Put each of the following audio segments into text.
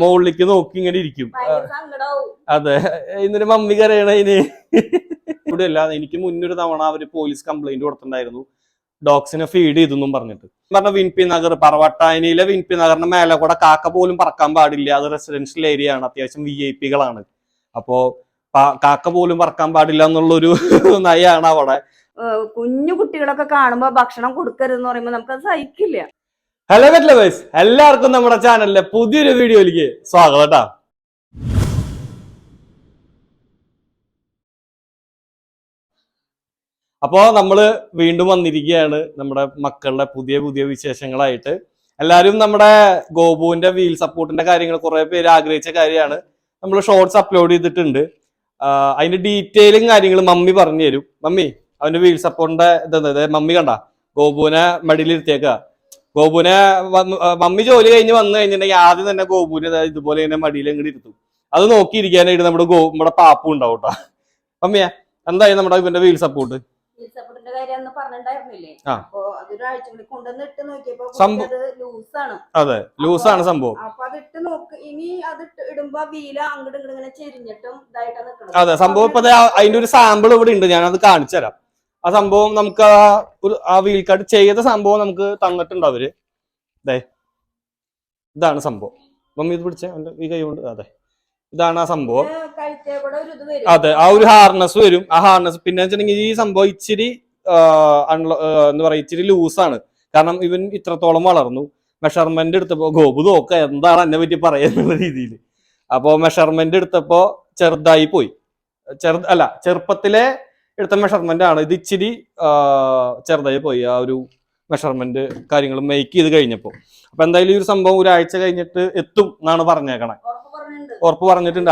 മുകളിലേക്ക് നോക്കി ഇങ്ങനെ ഇരിക്കും. അതെ. ഇന്നൊരു മമ്മി കരയണ ഇനി. ഇവിടെ അല്ല എനിക്ക് മുന്നൊരു തവണ അവർ പോലീസ് കംപ്ലൈന്റ് കൊടുത്തിട്ടുണ്ടായിരുന്നു. ഡോഗ്സിനെ ഫീഡ് ചെയ്തെന്നും പറഞ്ഞിട്ട്. പറഞ്ഞ വിൻപി നഗർ പറവട്ടാനിയിലെ വിൻപി നഗറിന്റെ മേലെ കൂടെ കാക്ക പോലും പറക്കാൻ പാടില്ല. അത് റെസിഡൻഷ്യൽ ഏരിയ ആണ്. അത്യാവശ്യം വി ഐ പികളാണ് അപ്പോ കാക്ക പോലും പറക്കാൻ പാടില്ല എന്നുള്ളൊരു നയാണ് അവിടെ. കുഞ്ഞു കുട്ടികളൊക്കെ കാണുമ്പോ ഭക്ഷണം കൊടുക്കരുതെന്ന് പറയുമ്പോ നമുക്കത് സഹിക്കില്ല. ഹലോ ലവേഴ്സ് എല്ലാവർക്കും നമ്മുടെ ചാനലിലെ പുതിയൊരു വീഡിയോയിലേക്ക് സ്വാഗതം കേട്ടോ അപ്പോ നമ്മൾ വീണ്ടും വന്നിരിക്കുകയാണ് നമ്മുടെ മക്കളുടെ പുതിയ പുതിയ വിശേഷങ്ങളായിട്ട്. എല്ലാവരും നമ്മുടെ ഗോപുവിന്റെ വീൽ സപ്പോർട്ടിന്റെ കാര്യങ്ങൾ കുറെ പേര് ആഗ്രഹിച്ച കാര്യമാണ്. നമ്മൾ ഷോർട്സ് അപ്ലോഡ് ചെയ്തിട്ടുണ്ട്. അതിന്റെ ഡീറ്റെയിലും കാര്യങ്ങളും മമ്മി പറഞ്ഞു തരും മമ്മി അവന്റെ വീൽ സപ്പോർട്ടിന്റെ ഇതെന്താ മമ്മി കണ്ട? ഗോപുവിനെ മടിയിലിരുത്തിയേക്ക ആ, മമ്മി ജോലി കഴിഞ്ഞ് വന്നു കഴിഞ്ഞിട്ടുണ്ടെങ്കിൽ ആദ്യം തന്നെ ഗോപുനെ ഇതുപോലെ ഇങ്ങനെ മടിയിൽ അങ്ങോട്ട് ഇരുത്തും. അത് നോക്കിയിരിക്കാനായിട്ട് നമ്മുടെ ഗോ നമ്മുടെ പാപ്പും ഉണ്ടാവും കേട്ടോ മമ്മിയെ എന്തായി നമ്മുടെ ഇവന്റെ വീൽ സപ്പോർട്ട് അത് ലൂസാണ്. സംഭവം. അത് സംഭവം ഇപ്പൊ അതിന്റെ ഒരു സാമ്പിൾ ഇവിടെ ഉണ്ട്. ഞാൻ അത് കാണിച്ചു തരാം. ആ സംഭവം നമുക്ക് ആ ഒരു ആ വീൽ കട്ട് ചെയ്ത സംഭവം നമുക്ക് തന്നിട്ടുണ്ട് അവർ. ദേ ഇതാണ് സംഭവം. മമ്മി ഇത് പിടിച്ച ഈ കൈ കൊണ്ട്. അതെ ഇതാണ് ആ സംഭവം. അതെ ആ ഒരു ഹാർനസ് വരും. ആ ഹാർനസ് പിന്നെ വെച്ചിട്ടുണ്ടെങ്കിൽ ഈ സംഭവം ഇച്ചിരി എന്ന് എന്താ പറയാ ഇച്ചിരി ലൂസാണ് കാരണം ഇവൻ ഇത്രത്തോളം വളർന്നു. മെഷർമെന്റ് എടുത്തപ്പോ ഗോപു നോക്ക എന്താണ് എന്നെ പറ്റി പറയുന്ന രീതിയിൽ അപ്പോ മെഷർമെന്റ് എടുത്തപ്പോ ചെറുതായി പോയി. ചെറു അല്ല ചെറുപ്പത്തിലെ എടുത്ത മെഷർമെന്റ് ആണ്. ഇത് ഇച്ചിരി ചെറുതായി പോയി ആ ഒരു മെഷർമെന്റ് കാര്യങ്ങൾ മേക്ക് ചെയ്ത് കഴിഞ്ഞപ്പോ. അപ്പൊ എന്തായാലും ഈ ഒരു സംഭവം ഒരാഴ്ച കഴിഞ്ഞിട്ട് എത്തും എന്നാണ് പറഞ്ഞേക്കണേ. ഉറപ്പ് പറഞ്ഞിട്ടുണ്ട്.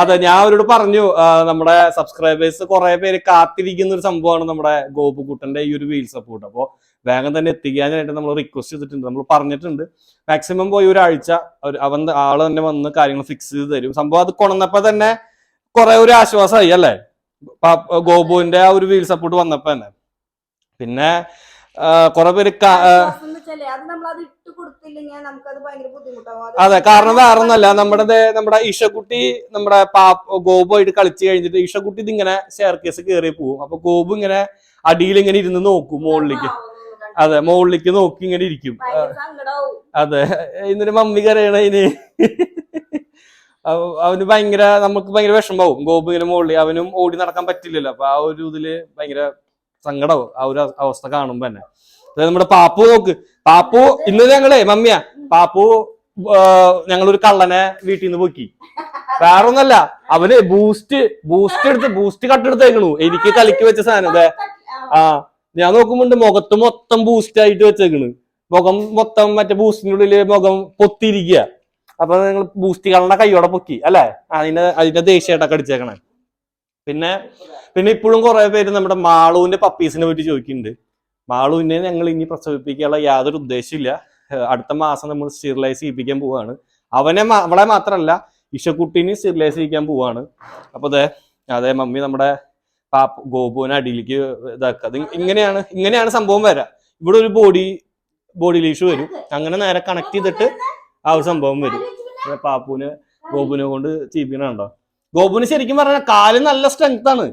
അതെ ഞാൻ അവരോട് പറഞ്ഞു നമ്മുടെ സബ്സ്ക്രൈബേഴ്സ് കുറെ പേര് കാത്തിരിക്കുന്ന ഒരു സംഭവമാണ് നമ്മുടെ ഗോപുകൂട്ടന്റെ ഈ ഒരു വീൽ സപ്പോർട്ട് അപ്പോൾ വേഗം തന്നെ എത്തിക്കാനായിട്ട് നമ്മൾ റിക്വസ്റ്റ് ചെയ്തിട്ടുണ്ട്. നമ്മൾ പറഞ്ഞിട്ടുണ്ട്. മാക്സിമം പോയി ഒരാഴ്ച അവൻ ആൾ തന്നെ വന്ന് കാര്യങ്ങൾ ഫിക്സ് ചെയ്ത് തരും. സംഭവം അത് കൊണന്നപ്പോ തന്നെ കുറെ ഒരു ആശ്വാസമായി അല്ലേ? ഗോപുവിന്റെ ആ ഒരു വീൽ സപ്പോർട്ട് വന്നപ്പോ തന്നെ പിന്നെ കൊറേ പേര് അത് കാരണം വേറെ ഒന്നല്ല നമ്മുടെ നമ്മുടെ ഈശക്കുട്ടി നമ്മുടെ പാപ്പ ഗോപു ആയിട്ട് കളിച്ചു കഴിഞ്ഞിട്ട് ഈശക്കുട്ടി ഇതിങ്ങനെ ഷെയർ കേസ് കയറി പോവും. അപ്പൊ ഗോപു ഇങ്ങനെ അടിയിൽ ഇങ്ങനെ ഇരുന്ന് നോക്കും മുകളിലേക്ക് അതെ മുകളിലേക്ക് നോക്കി ഇങ്ങനെ ഇരിക്കും. അതെ ഇന്നൊരു മമ്മി കരയണ അവ- അവന് ഭയങ്കര നമുക്ക് ഭയങ്കര വിഷമാവും ഗോപു ഇങ്ങനെ മുകളിൽ അവനും ഓടി നടക്കാൻ പറ്റില്ലല്ലോ. അപ്പൊ ആ ഒരു ഇതിൽ ഭയങ്കര സങ്കടവും. ആ ഒരു അവസ്ഥ കാണുമ്പോ തന്നെ. അതായത് നമ്മുടെ പാപ്പു നോക്ക്. പാപ്പു ഇന്ന് ഞങ്ങളെ മമ്മിയ. പാപ്പു ഞങ്ങളൊരു കള്ളനെ വീട്ടിൽ നിന്ന് പൊക്കി. വേറൊന്നല്ല. അവന് ബൂസ്റ്റ് ബൂസ്റ്റ് എടുത്ത് ബൂസ്റ്റ് കട്ടെടുത്തേക്കണു എനിക്ക് കളിക്ക് വെച്ച സാധനം. അതെ. ആ. ഞാൻ നോക്കുമ്പോണ്ട് മുഖത്ത് മൊത്തം ബൂസ്റ്റ് ആയിട്ട് വെച്ചേക്കണ്. മുഖം മൊത്തം മറ്റേ ബൂസ്റ്റിന്റെ ഉള്ളിൽ മുഖം പൊത്തിരിക്കുക അപ്പൊ നിങ്ങൾ ബൂസ്റ്റ് കളണ കൈയോടെ പൊക്കി അല്ലെ? അതിന്റെ അതിന്റെ ദേഷ്യമായിട്ടൊക്കെ അടിച്ചേക്കണേ. പിന്നെ പിന്നെ ഇപ്പോഴും കുറെ പേര് നമ്മുടെ മാളുവിന്റെ പപ്പീസിനെ പറ്റി ചോദിക്കുന്നുണ്ട്. മാളുവിനെ ഞങ്ങൾ ഇനി പ്രസവിപ്പിക്കാനുള്ള യാതൊരു ഉദ്ദേശമില്ല അടുത്ത മാസം നമ്മൾ സ്റ്റെറിലൈസ് ചെയ്യിപ്പിക്കാൻ പോവാണ്. അവനെ അവളെ മാത്രമല്ല ഇഷക്കുട്ടീനെ സ്റ്റെറിലൈസ് ചെയ്യിക്കാൻ പോവാണ്. അപ്പൊ അതെ അതെ മമ്മി നമ്മുടെ പാപ്പ ഗോപുവിനെ അടിയിലേക്ക് ഇതാക്കുക. ഇങ്ങനെയാണ് ഇങ്ങനെയാണ് സംഭവം വരാം. ഇവിടെ ഒരു ബോഡി ബോഡി ലീഷ് വരും. അങ്ങനെ നേരെ കണക്ട് ചെയ്തിട്ട് ആ ഒരു സംഭവം വരും. പാപ്പുവിനെ ഗോപുവിനെ കൊണ്ട് ചീപ്പിക്കണുണ്ടോ ഗോപുവിന് ശരിക്കും പറഞ്ഞാൽ കാൽ നല്ല സ്ട്രെങ്ത് ആണ്.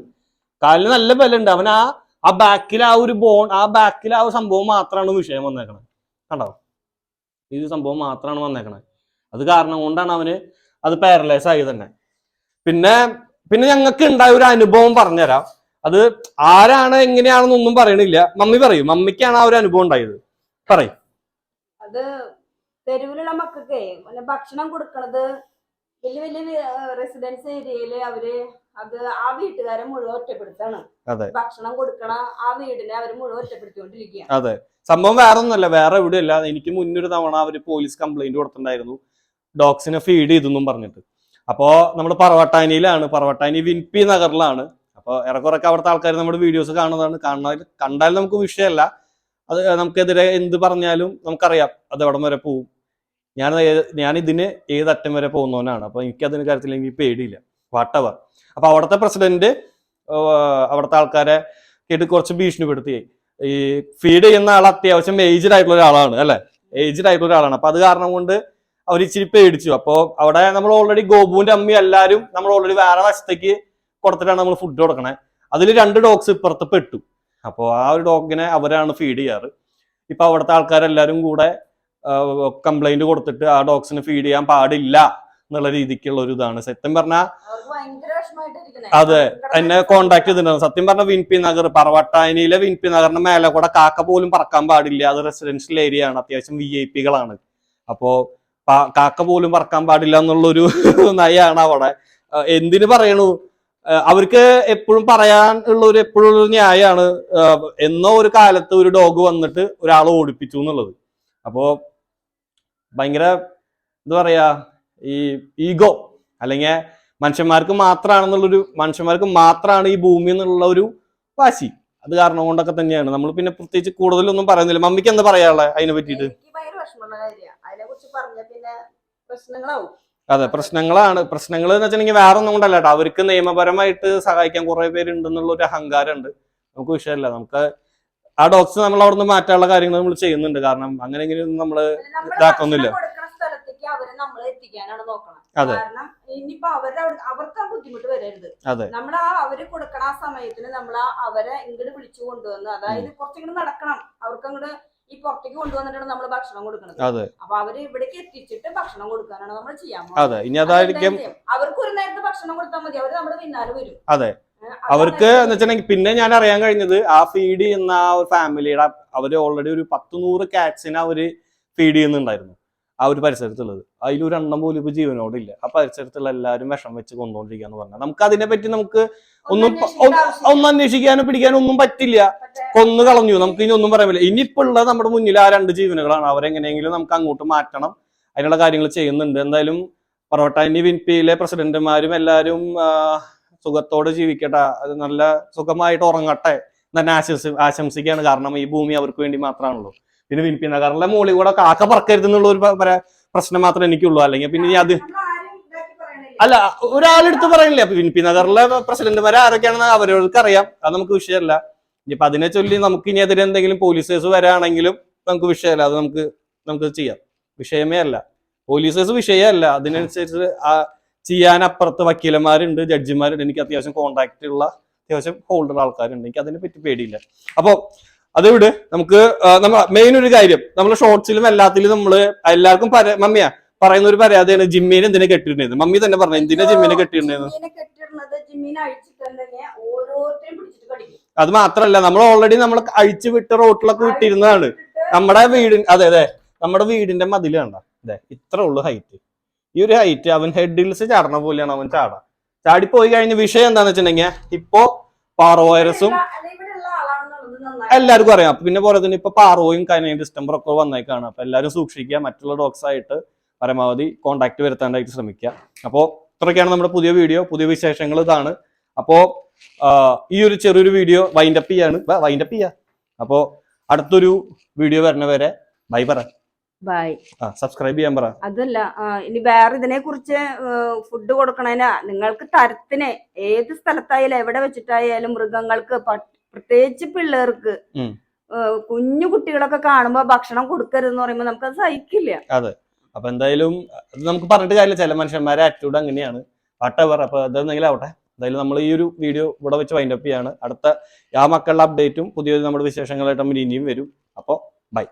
കാലിന് നല്ല ബലമുണ്ട്. അവൻ ആ ആ ബാക്കിൽ ആ ഒരു ബോൺ ആ ബാക്കിൽ ആ ഒരു സംഭവം മാത്രമാണ് വിഷയം വന്നേക്കണത് കണ്ടോ? ഈ ഒരു സംഭവം മാത്രമാണ് വന്നേക്കണത് അത് കാരണം കൊണ്ടാണ് അവന് അത് പാരലൈസ് ആയി തന്നെ. പിന്നെ പിന്നെ ഞങ്ങൾക്ക് ഉണ്ടായ ഒരു അനുഭവം പറഞ്ഞുതരാം. അത് ആരാണ് എങ്ങനെയാണെന്നൊന്നും പറയണില്ല. മമ്മി പറയും. മമ്മിക്കാണ് ആ ഒരു അനുഭവം ഉണ്ടായത്. പറയും. അത് തെരുവിലുള്ള മക്കൾക്കേ പിന്നെ ഭക്ഷണം കൊടുക്കണത് വലിയ വലിയ റെസിഡൻസ് ഏരിയയിൽ അവർ അത് ആ വീട്ടുകാരെ മുഴുവൻ ഒറ്റപ്പെടുത്താണ്. ഭക്ഷണം കൊടുക്കണ ആ വീടിനെ അവർ മുഴുവൻ ഒറ്റപ്പെടുത്തിക്കൊണ്ടിരിക്കുകയാണ്. അതെ. സംഭവം വേറെ ഒന്നുമല്ല വേറെ എവിടെയല്ല എനിക്ക് മുന്നൊരു തവണ അവർ പോലീസ് കംപ്ലൈന്റ് കൊടുത്തിട്ടുണ്ടായിരുന്നു. ഡോഗ്സിനെ ഫീഡ് ചെയ്തെന്നും പറഞ്ഞിട്ട്. അപ്പോ നമ്മൾ പറവട്ടാനിയിലാണ്. പറവട്ടാനി വിൻപി നഗറിലാണ്. അപ്പൊ ഏറെക്കുറെയൊക്കെ അവിടുത്തെ ആൾക്കാർ നമ്മുടെ വീഡിയോസ് കാണുന്നതാണ്. കാണാൻ കണ്ടാലും നമുക്ക് വിഷയമല്ല. അത് നമുക്കെതിരെ എന്ത് പറഞ്ഞാലും നമുക്കറിയാം. അത് എവിടം വരെ പോവും. ഞാൻ ഞാൻ ഇതിന് ഏതറ്റം വരെ പോകുന്നവനാണ്. അപ്പൊ എനിക്ക് അതിന് കാര്യത്തിൽ എനിക്ക് പേടിയില്ല വാട്ടവർ അപ്പൊ അവിടുത്തെ പ്രസിഡന്റ് അവിടുത്തെ ആൾക്കാരെ കേട്ട് കുറച്ച് ഭീഷണിപ്പെടുത്തി. ഈ ഫീഡ് ചെയ്യുന്ന ആൾ അത്യാവശ്യം ഏജ്ഡ് ആയിട്ടുള്ള ഒരാളാണ് അല്ലെ? ഏജ്ഡ് ആയിട്ടുള്ള ഒരാളാണ്. അപ്പൊ അത് കാരണം കൊണ്ട് അവർ ഇച്ചിരി പേടിച്ചു. അപ്പോ അവിടെ നമ്മൾ ഓൾറെഡി ഗോപുവിന്റെ അമ്മ എല്ലാരും നമ്മൾ ഓൾറെഡി വേറെ വശത്തേക്ക് കൊടുത്തിട്ടാണ് നമ്മൾ ഫുഡ് കൊടുക്കണേ. അതിൽ രണ്ട് ഡോഗ്സ് ഇപ്പുറത്ത് പെട്ടു. അപ്പോൾ ആ ഒരു ഡോഗിനെ അവരാണ് ഫീഡ് ചെയ്യാറ്. ഇപ്പൊ അവിടുത്തെ ആൾക്കാരെല്ലാരും കൂടെ കംപ്ലൈന്റ് കൊടുത്തിട്ട് ആ ഡോഗ്സിന് ഫീഡ് ചെയ്യാൻ പാടില്ല എന്നുള്ള രീതിക്കുള്ള ഒരു ഇതാണ്. സത്യം പറഞ്ഞാൽ അതെ, എന്നെ കോണ്ടാക്ട് ചെയ്തിട്ടുണ്ടായിരുന്നു സത്യം പറഞ്ഞ വിൻപി നഗർ പറവട്ടാനിയിലെ വിൻപി നഗറിന്റെ മേലെ കൂടെ കാക്ക പോലും പറക്കാൻ പാടില്ല. അത് റെസിഡൻഷ്യൽ ഏരിയ ആണ്. അത്യാവശ്യം വി ഐ പികളാണ് അപ്പോ കാക്ക പോലും പറക്കാൻ പാടില്ല എന്നുള്ളൊരു നയാണ് അവിടെ. എന്തിന് എന്തിനു പറയണു? അവർക്ക് എപ്പോഴും പറയാൻ ഉള്ള ഒരു എപ്പോഴും ഒരു ന്യായമാണ് എന്നോ ഒരു കാലത്ത് ഒരു ഡോഗ് വന്നിട്ട് ഒരാളെ ഓടിപ്പിച്ചു എന്നുള്ളത്. അപ്പോ ഭയങ്കര എന്താ പറയാ ഈ ഈഗോ അല്ലെങ്കിൽ മനുഷ്യന്മാർക്ക് മാത്രമാണെന്നുള്ളൊരു മനുഷ്യന്മാർക്ക് മാത്രമാണ് ഈ ഭൂമി എന്നുള്ള ഒരു വാശി. അത് കാരണം കൊണ്ടൊക്കെ തന്നെയാണ്. നമ്മൾ പിന്നെ പ്രത്യേകിച്ച് കൂടുതലൊന്നും പറയുന്നില്ല. മമ്മിക്ക് എന്താ പറയാനുള്ളത് അതിനെ പറ്റിയിട്ട്? പ്രശ്നങ്ങളാവും. അതെ പ്രശ്നങ്ങളാണ്. പ്രശ്നങ്ങൾ എന്ന് വെച്ചിട്ടുണ്ടെങ്കിൽ വേറെ ഒന്നും കൊണ്ടല്ല കേട്ടോ. അവർക്ക് നിയമപരമായിട്ട് സഹായിക്കാൻ കുറെ പേരുണ്ടെന്നുള്ള ഒരു അഹങ്കാരമുണ്ട്. നമുക്ക് വിഷയമല്ല. നമുക്ക് ആ ഡോക്സ് നമ്മൾ അവിടെ നിന്ന് മാറ്റാനുള്ള കാര്യങ്ങൾ നമ്മൾ ചെയ്യുന്നുണ്ട്. കാരണം അങ്ങനെ എങ്ങനെയൊന്നും ഇതാക്കൊന്നുമില്ല. നമ്മൾ നോക്കണം അതെ. ഇനിയിപ്പോ അവരുടെ അവർക്ക് ആ ബുദ്ധിമുട്ട് വരരുത്. നമ്മൾ ആ അവർ കൊടുക്കണ ആ സമയത്തിന് നമ്മൾ അവരെ ഇങ്ങോട്ട് വിളിച്ചു കൊണ്ടുവന്ന് അതായത് കുറച്ചിങ്ങോട്ട് നടക്കണം. അവർക്ക് അങ്ങോട്ട് ഈ പുറത്തേക്ക് കൊണ്ടുവന്നിട്ടാണ് നമ്മൾ ഭക്ഷണം കൊടുക്കുന്നത് അപ്പൊ അവർ ഇവിടേക്ക് എത്തിച്ചിട്ട് ഭക്ഷണം കൊടുക്കാനാണ് നമ്മൾ ചെയ്യാൻ അതെ. ഇനി അതായിരിക്കും അവർക്ക് ഒരു നേരത്തെ ഭക്ഷണം കൊടുത്താൽ മതി. അവർ നമ്മുടെ പിന്നാലെ വരും. അതെ. അവർക്ക് എന്ന് വെച്ചിട്ടുണ്ടെങ്കിൽ പിന്നെ ഞാൻ അറിയാൻ കഴിഞ്ഞത് ആ ഫീഡ് ചെയ്യുന്ന ആ ഒരു ഫാമിലിയുടെ അവർ ഓൾറെഡി ഒരു പത്ത് നൂറ് കാറ്റ്സിനെ അവർ ഫീഡ് ചെയ്യുന്നുണ്ടായിരുന്നു ആ ഒരു പരിസരത്തുള്ളത്. അതിലൊരു എണ്ണം പോലും ഇപ്പൊ ജീവനോടില്ല. ആ പരിസരത്തുള്ള എല്ലാവരും വിഷം വെച്ച് കൊന്നുകൊണ്ടിരിക്കാന്ന് പറഞ്ഞാൽ നമുക്ക് അതിനെ പറ്റി നമുക്ക് ഒന്നും ഒന്ന് അന്വേഷിക്കാനും പിടിക്കാനും ഒന്നും പറ്റില്ല. കൊന്നു കളഞ്ഞു. നമുക്ക് ഇനി ഒന്നും പറയാൻ പറ്റില്ല. ഇനിയിപ്പോ ഉള്ളത് നമ്മുടെ മുന്നിൽ ആ രണ്ട് ജീവനുകളാണ്. അവരെങ്ങനെയെങ്കിലും നമുക്ക് അങ്ങോട്ട് മാറ്റണം. അതിനുള്ള കാര്യങ്ങൾ ചെയ്യുന്നുണ്ട്. എന്തായാലും പറവട്ടാനി വിൻപിയിലെ പ്രസിഡന്റുമാരും എല്ലാവരും സുഖത്തോടെ ജീവിക്കട്ടെ. അത് നല്ല സുഖമായിട്ട് ഉറങ്ങട്ടെ തന്നെ ആശംസ ആശംസിക്കുകയാണ്. കാരണം ഈ ഭൂമി അവർക്ക് വേണ്ടി മാത്രമാണല്ലോ. പിന്നെ വിൻപി നഗറിലെ മുകളിൽ കൂടെ കാക്ക പറക്കരുത് എന്നുള്ള ഒരു പ്രശ്നം മാത്രമേ എനിക്കുള്ളൂ. അല്ലെങ്കിൽ പിന്നെ അത്. അല്ല ഒരാളെടുത്ത് പറയണില്ലേ. അപ്പൊ വിൻപി നഗറിലെ വരെ ആരൊക്കെയാണെന്ന് അവരവർക്ക് അറിയാം. അത് നമുക്ക് വിഷയമല്ല. ഇനിയിപ്പൊ അതിനെ ചൊല്ലി നമുക്ക് ഇനി എതിരെ എന്തെങ്കിലും പോലീസ് കേസ് വരാണെങ്കിലും നമുക്ക് വിഷയമല്ല. അത് നമുക്ക് നമുക്ക് ചെയ്യാം. വിഷയമേ അല്ല. പോലീസ് കേസ് വിഷയമല്ല. അതിനനുസരിച്ച് ആ ചെയ്യാനപ്പുറത്ത് വക്കീലന്മാരുണ്ട് ജഡ്ജിമാരുണ്ട്. എനിക്ക് അത്യാവശ്യം കോണ്ടാക്ട് ഉള്ള അത്യാവശ്യം ഹോൾഡർ ആൾക്കാരുണ്ട്. എനിക്ക് അതിനെ പറ്റി പേടിയില്ല. അപ്പോ അതിവിടെ? വിട് നമുക്ക് നമ്മൾ നമ്മ മെയിൻ ഒരു കാര്യം. നമ്മൾ ഷോർട്സിലും എല്ലാത്തിലും നമ്മൾ എല്ലാവർക്കും പര മമ്മിയാ പറയുന്ന ഒരു പരാതിയാണ് ജിമ്മീനെ എന്തിനാ കെട്ടിയിരുന്നത് മമ്മി തന്നെ പറഞ്ഞു എന്തിനാ ജിമ്മിനെ കെട്ടിയിരുന്നത് അത് മാത്രല്ല നമ്മൾ ഓൾറെഡി നമ്മൾ അഴിച്ചു വിട്ട റോട്ടിലൊക്കെ വിട്ടിരുന്നതാണ്. നമ്മുടെ വീടിന് അതെ അതെ. നമ്മുടെ വീടിന്റെ മതിൽ കണ്ട? അതെ ഇത്ര ഉള്ളു ഹൈറ്റ് ഈ ഒരു ഹൈറ്റ് അവൻ ഹെഡിൽസ് ചാടണ പോലെയാണ് അവൻ ചാടാ. ചാടിപ്പോയി കഴിഞ്ഞ വിഷയം എന്താന്ന് വെച്ചിട്ടുണ്ടെങ്കിൽ ഇപ്പോ പാറോ വൈറസും അല്ല, അല്ല, ഇവിടെയുള്ള എല്ലാവർക്കും അറിയാം. അപ്പൊ പിന്നെ പോലെ തന്നെ ഇപ്പൊ പാറോയും കനയും ഡിസ്റ്റംബർ ഒക്കെ വന്നേക്കാണ്. അപ്പൊ എല്ലാവരും സൂക്ഷിക്കുക. മറ്റുള്ള ഡോഗ്സ് ആയിട്ട് പരമാവധി കോണ്ടാക്ട് വരുത്താനായിട്ട് ശ്രമിക്കുക. അപ്പോൾ ഇത്രയൊക്കെയാണ് നമ്മുടെ പുതിയ വീഡിയോ പുതിയ വിശേഷങ്ങൾ ഇതാണ്. അപ്പോ ആ, ഈ ഒരു ചെറിയൊരു വീഡിയോ വൈൻഡപ്പ് ചെയ്യാണ്. വൈൻഡപ്പ് ചെയ്യാം. അപ്പോ അടുത്തൊരു വീഡിയോ വരണവരെ ബൈ പറ. ബൈ സബ്സ്ക്രൈബ് ചെയ്യാൻ പറ. അതല്ല ഇനി വേറെ ഇതിനെ കുറിച്ച് ഫുഡ് കൊടുക്കണേനാ നിങ്ങൾക്ക് തരത്തിന് ഏത് സ്ഥലത്തായാലും എവിടെ വെച്ചിട്ടായാലും മൃഗങ്ങൾക്ക് പ്രത്യേകിച്ച് പിള്ളേർക്ക് കുഞ്ഞു കുട്ടികളൊക്കെ കാണുമ്പോ ഭക്ഷണം കൊടുക്കരുത് കൊടുക്കരുതെന്ന് പറയുമ്പോ നമുക്ക് അത് സഹിക്കില്ല. അതെ. അപ്പൊ എന്തായാലും നമുക്ക് പറഞ്ഞിട്ട് കാര്യമില്ല. ചില മനുഷ്യന്മാരെ ആറ്റിറ്റ്യൂഡ് അങ്ങനെയാണ്. വട്ടവർ അപ്പൊ അതെന്തെങ്കിലും ആവട്ടെ. എന്തായാലും നമ്മൾ ഈ ഒരു വീഡിയോ ഇവിടെ വെച്ച് വൈൻഡപ്പ് ചെയ്യാണ്. അടുത്ത ആ മക്കളുടെ അപ്ഡേറ്റും പുതിയ നമ്മുടെ വിശേഷങ്ങളായിട്ട് നമ്മൾ ഇനിയും വരും. അപ്പോൾ ബൈ